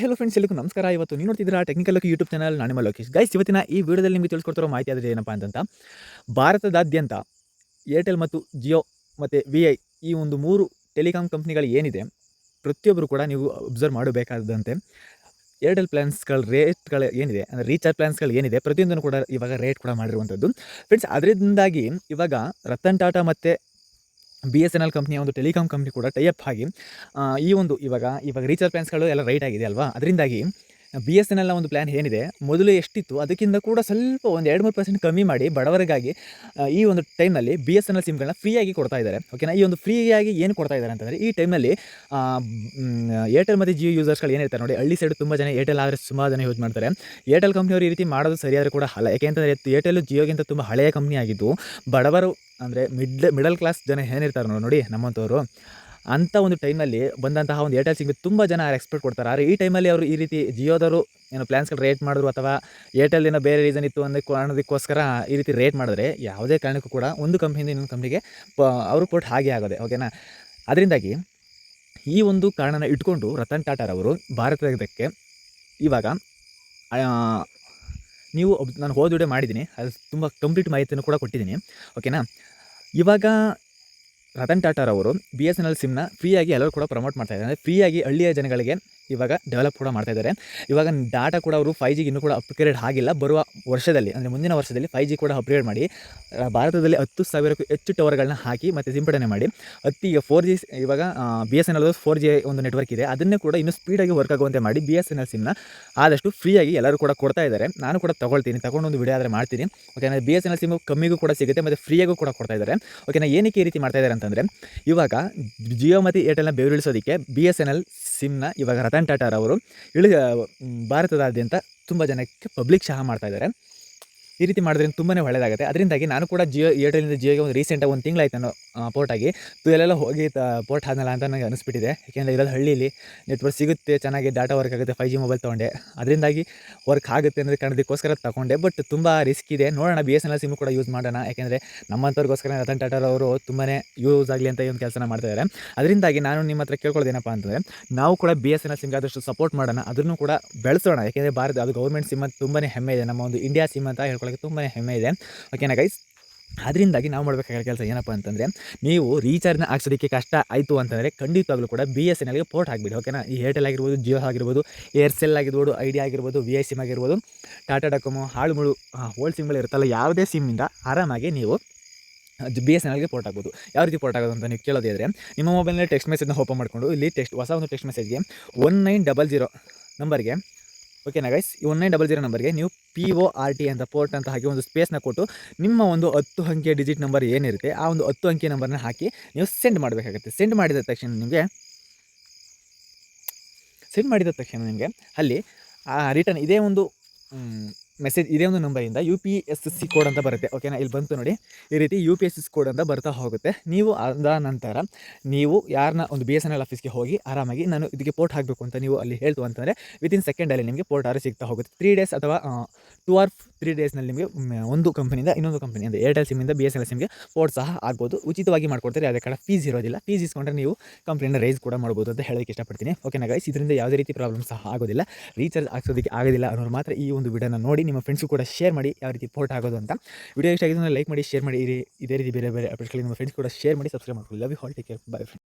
Hello friends ಎಲ್ಲಕ್ಕೂ ನಮಸ್ಕಾರ. ಇವತ್ತು ನೀವು ನೋಡ್ತಿದ್ದೀರಾ ಟೆಕ್ನಿಕಲ್ ಯೂಟ್ಯೂಬ್ ಚಾನಲ್ ನಾನು ಲೋಕೇಶ್. ಗೈಸ್ ಇವತ್ತಿನ ಈ ವಿಡಿಯೋದಲ್ಲಿ ನಿಮಗೆ ತಿಳಿಸ್ಕೊಡ್ತಿರೋ ಮಾಹಿತಿ ಆದರೆ ಏನಪ್ಪ ಅಂತಂತ, ಭಾರತದಾದ್ಯಂತ ಏರ್ಟೆಲ್ ಮತ್ತು ಜಿಯೋ ಮತ್ತು ವಿ ಐ ಈ ಒಂದು ಮೂರು ಟೆಲಿಕಾಂ ಕಂಪ್ನಿಗಳು ಏನಿದೆ ಪ್ರತಿಯೊಬ್ಬರು ಕೂಡ ನೀವು ಅಬ್ಸರ್ವ್ ಮಾಡಬೇಕಾದಂತೆ ಏರ್ಟೆಲ್ ಪ್ಲ್ಯಾನ್ಸ್ಗಳ ರೇಟ್ಗಳು ಏನಿದೆ, ಅಂದರೆ ರೀಚಾರ್ಜ್ ಪ್ಲ್ಯಾನ್ಸ್ಗಳು ಏನಿದೆ, ಪ್ರತಿಯೊಂದನ್ನು ಕೂಡ ಇವಾಗ ರೇಟ್ ಕೂಡ ಮಾಡಿರುವಂಥದ್ದು ಫ್ರೆಂಡ್ಸ್ ಅದರಿಂದಾಗಿ ಇವಾಗ ರತನ್ ಟಾಟಾ ಮತ್ತು ಬಿ ಎಸ್ ಎನ್ ಎಲ್ ಕಂಪ್ನಿಯ ಒಂದು ಟೆಲಿಕಾಮ್ ಕಂಪ್ನಿ ಕೂಡ ಟೈಅಪ್ ಆಗಿ ಈ ಒಂದು ಇವಾಗ ಇವಾಗ ರೀಚಾರ್ಜ್ ಪ್ಲಾನ್ಸ್ಗಳು ಎಲ್ಲ ರೈಟ್ ಆಗಿದೆ ಅಲ್ವಾ? ಅದರಿಂದಾಗಿ ಬಿ ಎಸ್ ಎನ್ ಎಲ್ನ ಒಂದು ಪ್ಲ್ಯಾನ್ ಏನಿದೆ? ಮೊದಲು ಎಷ್ಟಿತ್ತು? ಅದಕ್ಕಿಂತ ಕೂಡ ಸ್ವಲ್ಪ ಒಂದು ಎರಡು ಮೂರು ಪರ್ಸೆಂಟ್ ಕಮ್ಮಿ ಮಾಡಿ ಬಡವರಿಗಾಗಿ ಈ ಒಂದು ಟೈಮ್ನಲ್ಲಿ ಬಿ ಎಸ್ ಎನ್ ಎಲ್ ಸಿಮ್ಗಳನ್ನ ಫ್ರೀಯಾಗಿ ಕೊಡ್ತಾ ಇದ್ದಾರೆ. ಓಕೆನಾ ಈ ಒಂದು ಫ್ರೀಯಾಗಿ ಏನು ಕೊಡ್ತಾ ಇದ್ದಾರೆ ಅಂತಂದರೆ, ಈ ಟೈಮ್ನಲ್ಲಿ ಏರ್ಟೆಲ್ ಮತ್ತು ಜಿಯೋ ಯೂಸರ್ಸ್ಗಳು ಏನಿರ್ತಾರೆ ನೋಡಿ, ಹಳ್ಳಿ ಸೈಡ್ ತುಂಬ ಜನ ಏರ್ಟೆಲ್ ಆದರೆ ಸುಮಾರು ಜನ ಯೂಸ್ ಮಾಡ್ತಾರೆ. ಏರ್ಟೆಲ್ ಕಂಪ್ನಿಯವರು ಈ ರೀತಿ ಮಾಡೋದು ಸರಿಯಾದರೂ ಕೂಡ ಅಲ್ಲ. ಯಾಕೆಂತಂದರೆ ಏರ್ಟೆಲ್ ಜಿಯೋಗಿಂತ ತುಂಬ ಹಳೆಯ ಕಂಪ್ನಿ ಆಗಿದ್ದು, ಬಡವರು ಅಂದರೆ ಮಿಡ್ಲ್ ಮಿಡಲ್ ಕ್ಲಾಸ್ ಜನ ಏನಿರ್ತಾರೆ ನೋಡಿ ನೋಡಿ ನಮ್ಮಂಥವ್ರು ಅಂಥ ಒಂದು ಟೈಮಲ್ಲಿ ಬಂದಂತಹ ಒಂದು ಏರ್ಟೆಲ್ ಸಿಮ್ಗೆ ತುಂಬ ಜನ ಎಕ್ಸ್ಪೆಕ್ಟ್ ಕೊಡ್ತಾರೆ. ಆದರೆ ಈ ಟೈಮಲ್ಲಿ ಅವರು ಈ ರೀತಿ ಜಿಯೋದವರು ಏನೋ ಪ್ಲ್ಯಾನ್ಸ್ಗಳು ರೇಟ್ ಮಾಡಿದ್ರು ಅಥವಾ ಏರ್ಟೆಲ್ ಏನೋ ಬೇರೆ ರೀಸನ್ ಇತ್ತು ಅನ್ನೋ ಕಾರಣದಕ್ಕೋಸ್ಕರ ಈ ರೀತಿ ರೇಟ್ ಮಾಡಿದ್ರೆ ಯಾವುದೇ ಕಾರಣಕ್ಕೂ ಕೂಡ ಒಂದು ಕಂಪ್ನಿಯಿಂದ ಇನ್ನೊಂದು ಕಂಪ್ನಿಗೆ ಪ, ಅವರು ಪೋರ್ಟ್ ಹಾಗೆ ಆಗೋದೆ ಓಕೆನಾ ಅದರಿಂದಾಗಿ ಈ ಒಂದು ಕಾರಣನ ಇಟ್ಕೊಂಡು ರತನ್ ಟಾಟಾರವರು ಭಾರತದಕ್ಕೆ ಇವಾಗ ನೀವು ನಾನು ಹೋದ ವಿಡಿಯೋ ಮಾಡಿದ್ದೀನಿ. ಅದು ತುಂಬ ಕಂಪ್ಲೀಟ್ ಮಾಹಿತಿಯನ್ನು ಕೂಡ ಕೊಟ್ಟಿದ್ದೀನಿ ಓಕೆನಾ ಇವಾಗ ರತನ್ ಟಾಟಾರವರು ಬಿ ಎಸ್ ಎನ್ ಎಲ್ ಸಿಮ್ನ ಫ್ರೀಯಾಗಿ ಎಲ್ಲರೂ ಕೂಡ ಪ್ರಮೋಟ್ ಮಾಡ್ತಾ ಇದ್ದಾರೆ. ಅಂದರೆ ಫ್ರೀಯಾಗಿ ಹಳ್ಳಿಯ ಜನಗಳಿಗೆ ಇವಾಗ ಡೆವಲಪ್ ಕೂಡ ಮಾಡ್ತಾ ಇದ್ದಾರೆ. ಇವಾಗ ಡಾಟಾ ಕೂಡ ಅವರು ಫೈ ಜಿಗೆ ಇನ್ನೂ ಕೂಡ ಅಪ್ಗ್ರೇಡ್ ಆಗಿಲ್ಲ. ಬರುವ ವರ್ಷದಲ್ಲಿ, ಅಂದರೆ ಮುಂದಿನ ವರ್ಷದಲ್ಲಿ ಫೈ ಜಿ ಕೂಡ ಅಪ್ಗ್ರೇಡ್ ಮಾಡಿ ಭಾರತದಲ್ಲಿ ಹತ್ತು ಸಾವಿರಕ್ಕೂ ಹೆಚ್ಚು ಟವರ್ಗಳನ್ನ ಹಾಕಿ ಮತ್ತು ಸಿಂಪಡಣೆ ಮಾಡಿ. ಅತಿ ಈಗ ಫೋರ್ ಜಿ ಇವಾಗ B S N L four G ಒಂದು ನೆಟ್ವರ್ಕ್ ಇದೆ. ಅದನ್ನೇ ಕೂಡ ಇನ್ನೂ ಸ್ಪೀಡಾಗಿ ವರ್ಕ್ ಆಗುವಂತೆ ಮಾಡಿ ಬಿ ಎಸ್ ಎನ್ ಎಲ್ ಸಿಮ್ನ ಆದಷ್ಟು ಫ್ರೀಯಾಗಿ ಎಲ್ಲರೂ ಕೂಡ ಕೊಡ್ತಾ ಇದ್ದಾರೆ. ನಾನು ಕೂಡ ತೊಗೊಳ್ತೀನಿ. ತಗೊಂಡು ಒಂದು ವಿಡಿಯೋ ಆದರೆ ಮಾಡ್ತೀನಿ. ಓಕೆನಾ B S N L sim ಕಮ್ಮಿಗೂ ಕೂಡ ಸಿಗುತ್ತೆ, ಮತ್ತು ಫ್ರೀಯಾಗೂ ಕೂಡ ಕೊಡ್ತಾ ಇದ್ದಾರೆ. ಓಕೆನಾ ಏನಕ್ಕೆ ಈ ರೀತಿ ಮಾಡ್ತಾ ಇದ್ದಾರೆ ಅಂತಂದರೆ, ಇವಾಗ ಜಿಯೋ ಮತ್ತು ಏರ್ಟೆಲ್ನ ಬೆವರಿಳಿಸೋದಕ್ಕೆ ಬಿ ಎಸ್ ಎನ್ ಎಲ್ ಸಿಮ್ನ ಇವಾಗ ರತನ್ ಟಾಟಾರವರು ಇಳಿ ಭಾರತದಾದ್ಯಂತ ತುಂಬ ಜನಕ್ಕೆ ಪಬ್ಲಿಕ್ ಸಹ ಮಾಡ್ತಾ ಇದ್ದಾರೆ. ಈ ರೀತಿ ಮಾಡೋದ್ರಿಂದ ತುಂಬಾ ಒಳ್ಳೆಯದಾಗುತ್ತೆ ಅದರಿಂದಾಗಿ ನಾನು ಕೂಡ ಜಿಯೋ ಏರ್ಟೆಲಿಂದ ಜಿಯೋಗೆ ಒಂದು ರೀಸೆಂಟಾಗಿ ಒಂದು ತಿಂಗಳಾಯ್ತು ನಾನು ಪೋರ್ಟ್ ಆಗಿ. ಎಲ್ಲೆಲ್ಲ ಹೋಗಿ ಪೋರ್ಟ್ ಆದನಲ್ಲ ಅಂತ ನನಗೆ ಅನಿಸ್ಬಿಟ್ಟಿದೆ. ಯಾಕೆಂದರೆ ಇರೋದು ಹಳ್ಳಿಯಲ್ಲಿ ನೆಟ್ವರ್ಕ್ ಸಿಗುತ್ತೆ, ಚೆನ್ನಾಗಿ ಡಾಟಾ ವರ್ಕ್ ಆಗುತ್ತೆ ಫೈ ಜಿ ಮೊಬೈಲ್ ತೊಗೊಂಡೆ. ಅದರಿಂದಾಗಿ ವರ್ಕ್ ಆಗುತ್ತೆ ಅಂದರೆ ಕಾರಣದಕ್ಕೋಸ್ಕರ ತಗೊಂಡೆ. ಬಟ್ ತುಂಬ ರಿಸ್ಕ್ ಇದೆ. ನೋಡೋಣ B S N L sim ಕೂಡ ಯೂಸ್ ಮಾಡೋಣ. ಯಾಕೆಂದರೆ ನಮ್ಮಂಥವ್ರಿಗೋಸ್ಕರ ರತನ್ ಟಾಟಾ ಅವರು ತುಂಬಾ ಯೂಸ್ ಆಗಲಿ ಅಂತ ಈ ಒಂದು ಕೆಲಸನ ಮಾಡ್ತಾ ಇದ್ದಾರೆ ಅದರಿಂದಾಗಿ ನಾನು ನಿಮ್ಮ ಹತ್ರ ಕೇಳ್ಕೊಳ್ಳೋದೇನಪ್ಪ ಅಂತಂದರೆ, ನಾವು ಕೂಡ ಬಿ ಎಸ್ ಎನ್ ಎಲ್ ಸಿಮ್ಗೆ ಆದಷ್ಟು ಸಪೋರ್ಟ್ ಮಾಡೋಣ. ಅದನ್ನು ಕೂಡ ಬೆಳೆಸೋಣ. ಯಾಕೆಂದರೆ ಭಾರತ, ಅದು ಗೌರ್ಮೆಂಟ್ ಸಿಮ್ ಅಂತ ತುಂಬಾ ಹೆಮ್ಮೆ ಇದೆ. ನಮ್ಮ ಒಂದು ಇಂಡಿಯಾ ಸಿಮ್ ಅಂತ ಹೇಳ್ಕೊಳ್ಳೋಕ್ಕೆ ತುಂಬಾ ಹೆಮ್ಮೆ ಇದೆ. ಓಕೆನಾ ಗೈಸ್ ಅದರಿಂದಾಗಿ ನಾವು ಮಾಡಬೇಕಾಗಿರೋ ಕೆಲಸ ಏನಪ್ಪ ಅಂತಂದರೆ, ನೀವು ರೀಚಾರ್ಜ್ನ ಹಾಕ್ಸೋದಕ್ಕೆ ಕಷ್ಟ ಆಯಿತು ಅಂತಂದರೆ ಖಂಡಿತವಾಗಲೂ ಕೂಡ ಬಿ ಎಸ್ ಎನ್ ಎಲ್ಗೆ ಪೋರ್ಟ್ ಹಾಕ್ಬಿಡಿ ಓಕೆನಾ ಈ ಏರ್ಟೆಲ್ ಆಗಿರ್ಬೋದು ಜಿಯೋ ಆಗಿರ್ಬೋದು ಏರ್ಸೆಲ್ ಆಗಿರ್ಬೋದು ಐಡಿಯಾ ಆಗಿರ್ಬೋದು ವಿ ಐ ಸಿಮ್ ಆಗಿರ್ಬೋದು ಟಾಟಾ ಡಾಕೊಮೋ ಹಾಳು ಮುಳು ಓಲ್ಡ್ ಸಿಮ್ಗಳು ಇರುತ್ತಲ್ಲ, ಯಾವುದೇ ಸಿಮ್ಮಿಂದ ಆರಾಮಾಗಿ ನೀವು ಬಿ ಎಸ್ ಎನ್ ಎಲ್ಗೆ ಪೋರ್ಟ್ ಆಗ್ಬೋದು ಯಾವ ರೀತಿ ಪೋರ್ಟ್ ಆಗೋದು ಅಂತ ನೀವು ಕೇಳೋದಿದ್ರೆ ನಿಮ್ಮ ಮೊಬೈಲ್ನಲ್ಲಿ ಟೆಕ್ಸ್ಟ್ ಮೆಸೇಜ್ನ ಓಪನ್ ಮಾಡಿಕೊಂಡು, ಇಲ್ಲಿ ಟೆಕ್ಸ್ಟ್ ಹೊಸ ಒಂದು ಟೆಕ್ಸ್ಟ್ ಮೆಸೇಜ್ಗೆ ಒನ್ ನೈನ್ ಡಬಲ್ ಜೀರೋ ನಂಬರ್ಗೆ ಓಕೆನಾ ಗೈಸ್ ಈ ಒನ್ ನೈನ್ ಡಬಲ್ ಜೀರೋ ನಂಬರ್ಗೆ ನೀವು ಪಿ ಒ ಆರ್ ಟಿ ಅಂತ ಪೋರ್ಟ್ ಅಂತ ಹಾಕಿ ಒಂದು ಸ್ಪೇಸ್ನ ಕೊಟ್ಟು ನಿಮ್ಮ ಒಂದು ಹತ್ತು ಅಂಕಿಯ ಡಿಜಿಟ್ ನಂಬರ್ ಏನಿರುತ್ತೆ, ಆ ಒಂದು ಹತ್ತು ಅಂಕಿಯ ನಂಬರ್ನ ಹಾಕಿ ನೀವು ಸೆಂಡ್ ಮಾಡಬೇಕಾಗುತ್ತೆ. ಸೆಂಡ್ ಮಾಡಿದ ತಕ್ಷಣ ನಿಮಗೆ ಸೆಂಡ್ ಮಾಡಿದ ತಕ್ಷಣ ನಿಮಗೆ ಅಲ್ಲಿ, ಆ ರಿಟರ್ನ್ ಇದೇ ಒಂದು ಮೆಸೇಜ್ ಇದೇ ಒಂದು ನಂಬರಿಂದ U P S C code ಅಂತ ಬರುತ್ತೆ ಓಕೆನಾ ಇಲ್ಲಿ ಬಂತು ನೋಡಿ. ಈ ರೀತಿ U P S C code ಅಂತ ಬರ್ತಾ ಹೋಗುತ್ತೆ. ನೀವು ಅದ ನಂತರ ನೀವು ಯಾರನ್ನ ಒಂದು ಬಿ ಎಸ್ ಎನ್ ಎಲ್ ಆಫೀಸ್ಗೆ ಹೋಗಿ ಆರಾಮಾಗಿ ನಾನು ಇದಕ್ಕೆ ಪೋರ್ಟ್ ಹಾಕಬೇಕು ಅಂತ ನೀವು ಅಲ್ಲಿ ಹೇಳ್ತು ಅಂತಂದರೆ ವಿತಿನ್ ಸೆಕೆಂಡಲ್ಲಿ ನಿಮಗೆ ಪೋರ್ಟ್ ಆರು ಸಿಗ್ತಾ ಹೋಗುತ್ತೆ. ತ್ರೀ ಡೇಸ್ ಅಥವಾ ಟೂ ಆರ್ ತ್ರೀ ಡೇಸ್ನಲ್ಲಿ ನಿಮಗೆ ಒಂದು ಕಂಪನಿಯಿಂದ ಇನ್ನೊಂದು ಕಂಪನಿ ಅಂದರೆ ಏರ್ಟೆಲ್ ಸಿಮ್ಮಿಂದ ಬಿ ಎಸ್ ಎಲ್ ಸಿಮ್ಗೆ ಪೋರ್ಟ್ ಸಹ ಆಗ್ಬೋದು. ಉಚಿತವಾಗಿ ಮಾಡ್ಕೊಡ್ತಾರೆ ಅದೇ ಕಡೆ ಫೀಸ್ ಇರೋದಿಲ್ಲ. ಫೀಸ್ ಇಸ್ಕೊಂಡ್ರೆ ನೀವು ಕಂಪ್ನಿಯಿಂದ ರೈಸ್ ಕೂಡ ಮಾಡ್ಬೋದು ಅಂತ ಹೇಳೋಕ್ಕೆ ಇಷ್ಟಪಡ್ತೀನಿ. ಓಕೆನಾ ಗೈಸ್ ಇದರಿಂದ ಯಾವುದೇ ರೀತಿ ಪ್ರಾಬ್ಲಮ್ ಸಹ ಆಗೋದಿಲ್ಲ. ರೀಚಾರ್ಜ್ ಹಾಕ್ಸೋದಕ್ಕೆ ಆಗೋದಿಲ್ಲ ಅನ್ನೋರು ಮಾತ್ರ ಈ ಒಂದು ವಿಡಿಯೋನ ನೋಡಿ, ನಿಮ್ಮ ಫ್ರೆಂಡ್ಸ್ ಕೂಡ ಶೇರ್ ಮಾಡಿ ಯಾವ ರೀತಿ ಪೋರ್ಟ್ ಆಗೋದು ಅಂತ. ವಿಡಿಯೋ ಇಷ್ಟ ಆಗಿದ್ದು ಲೈಕ್ ಮಾಡಿ ಶೇರ್ ಮಾಡಿ ಇದೇ- ರೀತಿ ಬೇರೆ ಬೇರೆ ಅಪ್ಡೇಟ್ಗಳಿಗೆ ನಿಮ್ಮ ಫ್ರೆಂಡ್ಸ್ ಕೂಡ ಶೇರ್ ಮಾಡಿ ಸಬ್ಸ್ಕ್ರೈಬ್ ಮಾಡ್ಕೊಳ್ಳಿ. Love you all take care bye